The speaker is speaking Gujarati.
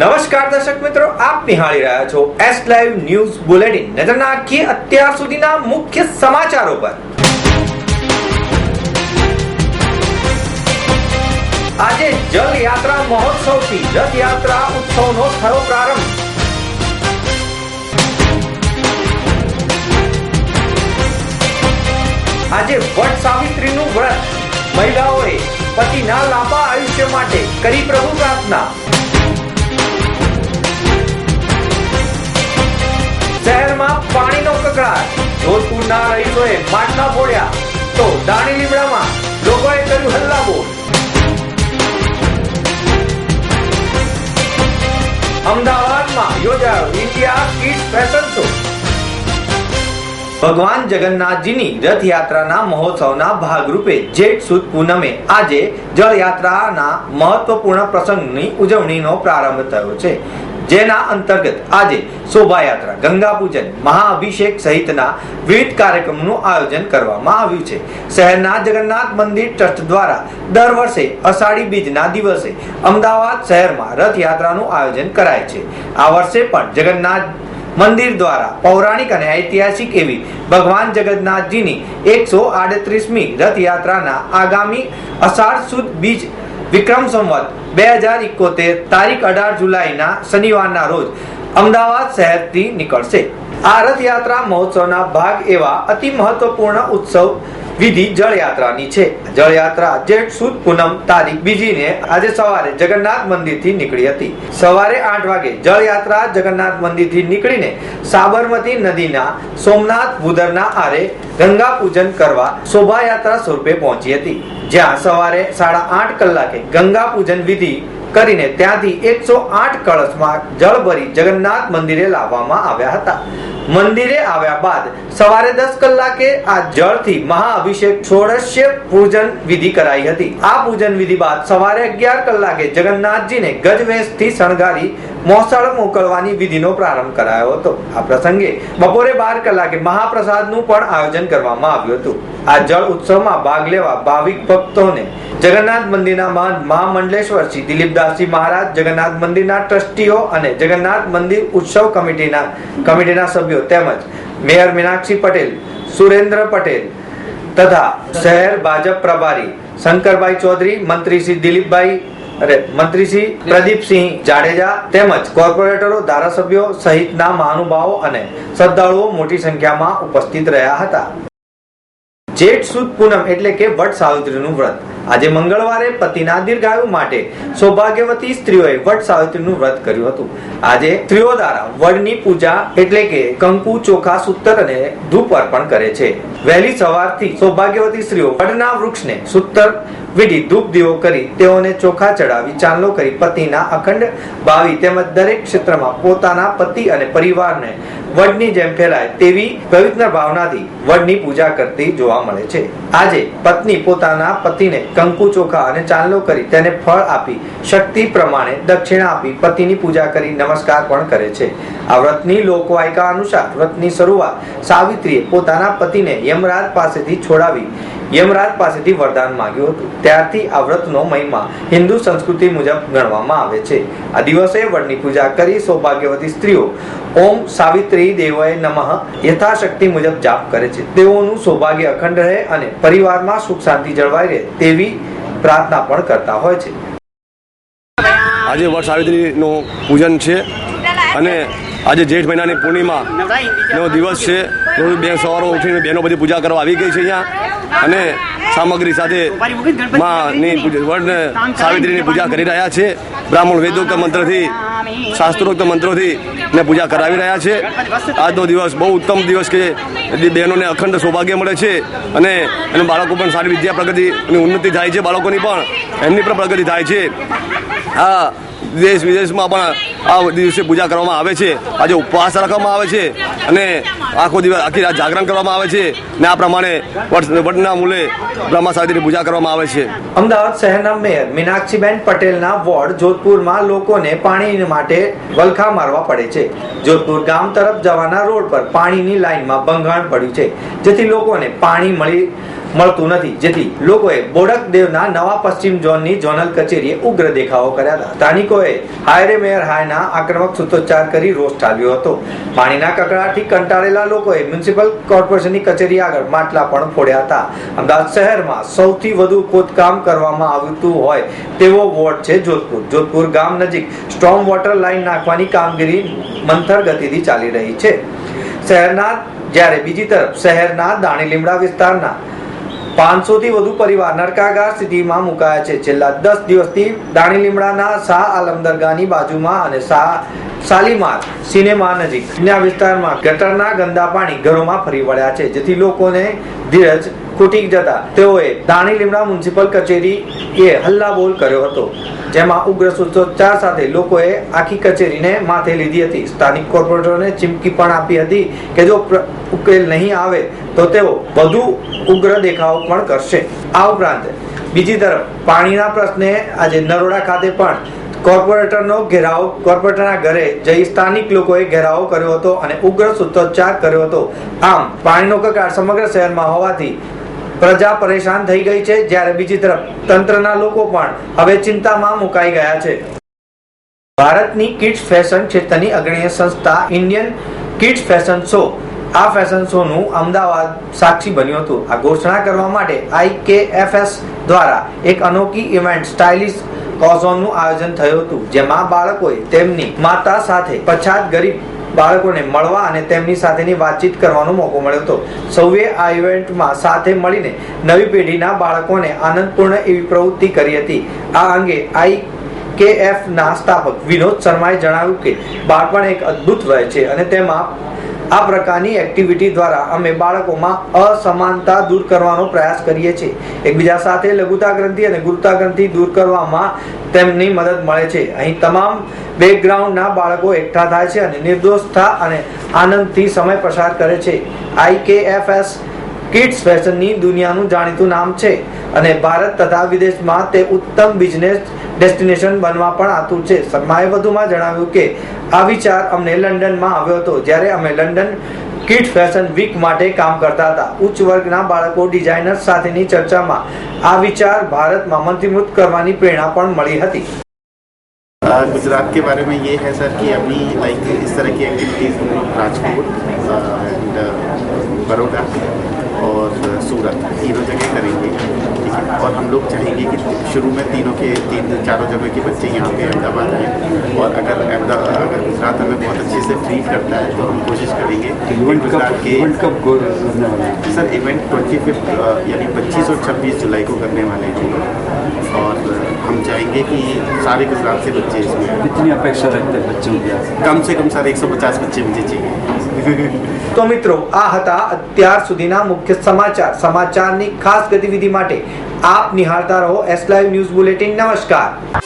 નમસ્કાર દર્શક મિત્રો, આપ નિહાળી રહ્યા છો એસ લાઈવ ન્યૂઝ બુલેટિન નજર નાખીએ અત્યાર સુધીના મુખ્ય સમાચારો પર. આજે જલ યાત્રા મહોત્સવથી રથયાત્રા ઉત્સવનો થયો પ્રારંભ. આજે વટ સાવિત્રીનું વ્રત. મહિલાઓએ પતિના લાંબા આયુષ્ય માટે કરી પ્રભુ પ્રાર્થના. શહેરમાં પાણીનો કકળાટ. જોધપુરના રહીશોએ માટલા ફોડ્યા. તો દાણી લીમડામાં લોકોએ કર્યું હલ્લાબોલ. અમદાવાદમાં યોજાયો ઇન્ડિયા કિડ ફેશન શો. ભગવાન જગન્નાથજીની રથયાત્રાના મહોત્સવના ભાગરૂપે જેઠ સુદ પૂનમે આજે જળયાત્રાના મહત્વપૂર્ણ પ્રસંગની ઉજવણીનો પ્રારંભ થયો છે. જેના અંતર્ગત આજે શોભાયાત્રા ગંગા પૂજન મહાઅભિષેક સહિતના વિવિધ કાર્યક્રમનું આયોજન કરવામાં આવ્યું છે. શહેરના જગન્નાથ મંદિર ટ્રસ્ટ દ્વારા દર વર્ષે અષાઢી બીજના દિવસે અમદાવાદ શહેરમાં રથયાત્રાનું આયોજન કરાય છે. આ વર્ષે પણ જગન્નાથ મંદિર દ્વારા પૌરાણિક અને ઐતિહાસિક એવી ભગવાન જગન્નાથજીની એકસો આડત્રીસમી રથયાત્રાના આગામી અષાઢ સુદ બીજ વિક્રમ સંવત, બે હજાર ઇકોતેર તારીખ અઢાર જુલાઈના શનિવારના રોજ અમદાવાદ શહેરથી નીકળશે. આ રથયાત્રા મહોત્સવના ભાગ એવા અતિ મહત્વપૂર્ણ ઉત્સવ વિધિ જળયાત્રાની છે. જળયાત્રા જેઠ સુદ પૂનમ તારીખ બીજીને આજે સવારે જગન્નાથ મંદિરથી નીકળી હતી. સવારે આઠ વાગે જળયાત્રા જગન્નાથ મંદિરથી નીકળીને સાબરમતી નદીના સોમનાથ ભૂદરના આરે ગંગા પૂજન કરવા શોભાયાત્રા સ્વરૂપે પહોંચી હતી. જ્યાં સવારે સાડા આઠ કલાકે ગંગા પૂજન વિધિ કરીને ત્યાંથી એકસો આઠ કળશમાં જળ ભરી જગન્નાથ મંદિરે લાવવામાં આવ્યા હતા. મંદિરે આવ્યા બાદ સવારે દસ કલાકે આ જળથી મહાઅભિષેક ષોડશ્ય પૂજન વિધિ કરાઈ હતી. આ પૂજન વિધિ બાદ સવારે અગિયાર કલાકે જગન્નાથજીને ગજવેશથી શણગારી મોસળ મોકલવાની વિધિનો પ્રારંભ કરાયો હતો. આ પ્રસંગે બપોરે બાર કલાકે મહાપ્રસાદનું પણ આયોજન કરવામાં આવ્યું હતું. આ જળ ઉત્સવમાં ભાગ લેવા ભાવિક ભક્તોને જગન્નાથ મંદિરના મહંત મહામંડલેશ્વર શ્રી દિલીપદાસજી મહારાજ, જગન્નાથ મંદિરના ટ્રસ્ટીઓ અને જગન્નાથ મંદિર ઉત્સવ કમિટીના કમિટીના સભ્યો તેમજ મેયર મીનાક્ષી પટેલ, સુરેન્દ્ર પટેલ તથા શહેર ભાજપ પ્રભારી શંકરભાઈ ચૌધરી, મંત્રી શ્રી દિલીપભાઈ અરે મંત્રી શ્રી પ્રદીપસિંહ જાડેજા તેમજ કોર્પોરેટરો, ધારાસભ્યો સહિતના મહાનુભાવો અને શ્રદ્ધાળુઓ મોટી સંખ્યામાં ઉપસ્થિત રહ્યા હતા. જેઠ સુદ પૂનમ એટલે કે વટ સાવિત્રીનું વ્રત. આજે મંગળવારે પતિના દીર્ઘાયુ માટે સૌભાગ્યવતી સ્ત્રીઓએ વટ સાવિત્રીનું વ્રત કર્યું હતું. આજે સ્ત્રીઓ દ્વારા વડની પૂજા એટલે કે કંકુ, ચોખા, સૂતર અને ધૂપ અર્પણ કરે છે. વહેલી સવારથી સૌભાગ્યવતી સ્ત્રીઓ વડના વૃક્ષને સૂતર વિધિ ધૂપ દીવો કરી તેઓને ચોખા ચડાવી, ચાંદલો કરી પતિના અખંડ ભાવી તેમજ દરેક ક્ષેત્રમાં પોતાના પતિ અને પરિવારને વડની જેમ ફેલાય તેવી પવિત્ર ભાવનાથી વડની પૂજા કરતી જોવા મળે છે. આજે પત્ની પોતાના પતિને કંકુ ચોખા અને ચાંદલો કરી તેને ફળ આપી, શક્તિ પ્રમાણે દક્ષિણા આપી પતિની પૂજા કરી નમસ્કાર પણ કરે છે. આ વ્રતની લોકવાયકા અનુસાર વ્રતની શરૂઆત સાવિત્રીએ પોતાના પતિને યમરાજ પાસેથી છોડાવી યમરાજ પાસેથી વરદાન માંગ્યું હતું. ત્યારથી આ વ્રતનો મહિમા હિન્દુ સંસ્કૃતિ મુજબ ગણવામાં આવે છે. આ દિવસે વડની પૂજા કરી સૌભાગ્યવતી સ્ત્રીઓ ઓમ સાવિત્રી દેવય નમઃ યથાશક્તિ મુજબ જાપ કરે છે. તેઓનું સૌભાગ્ય અખંડ રહે અને પરિવારમાં સુખ શાંતિ જળવાઈ રહે તેવી પ્રાર્થના પણ કરતા હોય છે. આજે વડ સાવિત્રીનું પૂજન છે અને આજે જેઠ મહિનાની પૂર્ણિમાનો દિવસ છે. બે સવારો ઉઠીને બહેનો બધી પૂજા કરવા આવી ગઈ છે અહીંયા. અને સામગ્રી સાથે માની વડને સાવિત્રીની પૂજા કરી રહ્યા છે. બ્રાહ્મણ વેદોક્ત મંત્રથી, શાસ્ત્રોક્ત મંત્રોથી ને પૂજા કરાવી રહ્યા છે. આજનો દિવસ બહુ ઉત્તમ દિવસ કે બહેનોને અખંડ સૌભાગ્ય મળે છે અને એનું બાળકો પણ સારી વિદ્યા પ્રગતિની ઉન્નતિ થાય છે બાળકોની પણ. એમની પણ પ્રગતિ થાય છે. આ દેશ વિદેશમાં પણ આ દિવસે પૂજા કરવામાં આવે છે. આજે ઉપવાસ રાખવામાં આવે છે અને આખો દિવસ, આખી રાત જાગરણ કરવામાં આવે છે ને આ પ્રમાણે વડના મૂલે બ્રહ્મા સાવિત્રીની પૂજા કરવામાં આવે છે. અમદાવાદ શહેરના મેયર મીનાક્ષીબેન પટેલના વોર્ડ જોધપુરમાં લોકોને પાણી માટે વલખા મારવા પડે છે. જોધપુર ગામ તરફ જવાના રોડ પર પાણીની લાઈનમાં ભંગાણ પડ્યું છે. જેથી લોકોને પાણી મળી મળતું નથી. જેથી લોકોએ બોડકદેવના નવા પશ્ચિમ ઝોનની ઝોનલ કચેરીએ ઉગ્ર દેખાવો કર્યા હતા. સ્થાનિકોએ હાયરે મેયર હાયના આક્રમક સૂત્રોચ્ચાર કરી રોષ ઠાલવ્યો હતો. પાણીના કકડાટથી કંટાળેલા લોકોએ મ્યુનિસિપલ કોર્પોરેશનની કચેરી આગળ માટલા પણ ફોડ્યા હતા. અમદાવાદ શહેરમાં સૌથી વધુ ખોદકામ કરવામાં આવતું હોય તેવો વોર્ડ છે જોધપુર. જોધપુર ગામ નજીક સ્ટ્રોમ વોટર લાઇન નાખવાની કામગીરી મંથર ગતિથી ચાલી રહી છે. શહેરના, જ્યારે બીજી તરફ શહેરના દાણી લીમડા વિસ્તારના પાંચસો થી વધુ પરિવાર નરકાગાર સ્થિતિમાં મુકાયા છે. છેલ્લા દસ દિવસથી દાણી લીમડાના શાહ આલમ દરગાહની બાજુમાં અને શાહ શાલીમાર સિનેમા નજીક ના વિસ્તારમાં ગટરના ગંદા પાણી ઘરોમાં ફરી વળ્યા છે, જેથી લોકોને ધીરજ ખૂટી જતા તેઓએ દાણી લીમડા મ્યુનિસિપલ કચેરી એ હલ્લાબોલ કર્યો હતો. જેમાં ઉગ્ર સૂત્રોચ્ચાર સાથે લોકોએ આખી કચેરીને માથે લીધી હતી. સ્થાનિક કોર્પોરેટરોને ચીમકી પણ આપી હતી કે જો ઉકેલ નહીં આવે, તો તેઓ વધુ ઉગ્ર દેખાવો પણ કરશે. આ ઉપરાંત બીજી તરફ પાણીના પ્રશ્ને આજે નરોડા ખાતે પણ કોર્પોરેટરનો ઘેરાવ, કોર્પોરેટરના ઘરે જઈ સ્થાનિક લોકોએ ઘેરાવો કર્યો હતો અને ઉગ્ર સૂત્રોચ્ચાર કર્યો હતો. આમ, પાણીનો કકાર સમગ્ર શહેરમાં હોવાથી પ્રજા પરેશાન થઈ ગઈ છે, જ્યારે બીજી તરફ તંત્રના લોકો પણ હવે ચિંતામાં મુકાઈ ગયા છે. ભારતની કિડ્સ ફેશન ક્ષેત્રની અગ્રણી સંસ્થા ઇન્ડિયન કિડ્સ ફેશન શો. આ ફેશન શોનું અમદાવાદ સાક્ષી બન્યું હતું. આ ઘોષણા કરવા માટે આઈકેએફએસ દ્વારા એક અનોખી ઇવેન્ટ સ્ટાઇલિશ કોઝોનનું આયોજન થયું હતું જેમાં બાળકોએ તેમની માતા સાથે પછાત ગરીબ બાળકોને મળવા અને તેમની સાથેની વાતચીત કરવાનો મોકો મળ્યો હતો. સૌએ આ ઇવેન્ટમાં સાથે મળીને નવી પેઢીના બાળકોને આનંદપૂર્ણ એવી પ્રવૃત્તિ કરી હતી. આ અંગે આઈ કેએફ ના સ્થાપક વિનોદ શર્માએ જણાવ્યું કે, બાળપણ એક અદ્ભુત વય છે અને તેમાં આ પ્રકારની એક્ટિવિટી દ્વારા અમે બાળકોમાં અસમાનતા દૂર કરવાનો પ્રયાસ કરીએ છીએ. એકબીજા સાથે લઘુતા ગ્રંથિ અને ગુરુતા ગ્રંથિ દૂર કરવામાં તેમની મદદ મળે છે. અહીં તમામ બેકગ્રાઉન્ડના બાળકો એકઠા થાય છે અને નિર્દોષતા અને આનંદથી સમય પસાર કરે છે. આઈકેએફએસ કિડ્સ ફેશનની દુનિયાનું જાણીતું નામ છે અને ભારત તથા વિદેશમાં તે ઉત્તમ બિઝનેસ ડેસ્ટિનેશન બનવા પણ આતુર છે શર્માએ વધુમાં જણાવ્યું કે આ વિચાર અમને લંડનમાં આવ્યો હતો જ્યારે અમે લંડન કિડ્સ ફેશન વીક માટે કામ કરતા હતા ઉચ્ચ વર્ગના બાળકો ડિઝાઇનર્સ સાથેની ચર્ચામાં આ વિચાર ભારતમાં મંત્રીમૃત કરવાની પ્રેરણા પણ મળી હતી अ, गुजरात के बारे में ये है सर कि अभी लाइक इस तरह की एक्टिविटीज़ हम लोग राजकोट एंड बड़ौदा और सूरत तीनों जगह करेंगे ठीक है और हम लोग चाहेंगे कि शुरू में तीनों के तीन चारों जगह के बच्चे यहाँ पे अहमदाबाद आएँ और अगर अहमदाबाद अगर गुजरात हमें बहुत अच्छे से ट्रीट करता है तो हम कोशिश करेंगे कि इवेंट गुजरात कब के इवेंट कब गो- होने वाला है सर इवेंट ट्वेंटी फिफ्थ यानी पच्चीस और छब्बीस जुलाई को करने वाले हैं और हम चाहेंगे कि सारे गुजरात से बच्चे इसमें आएं। कितनी अपेक्षा रखते हैं बच्चों की आप? कम से कम सर 150 बच्चे मुझे चाहिए તો મિત્રો આ હતા અત્યાર સુધીના મુખ્ય સમાચાર સમાચારની ખાસ ગતિવિધિ માટે આપ નિહાળતા રહો એસ લાઈવ ન્યૂઝ બુલેટિન નમસ્કાર.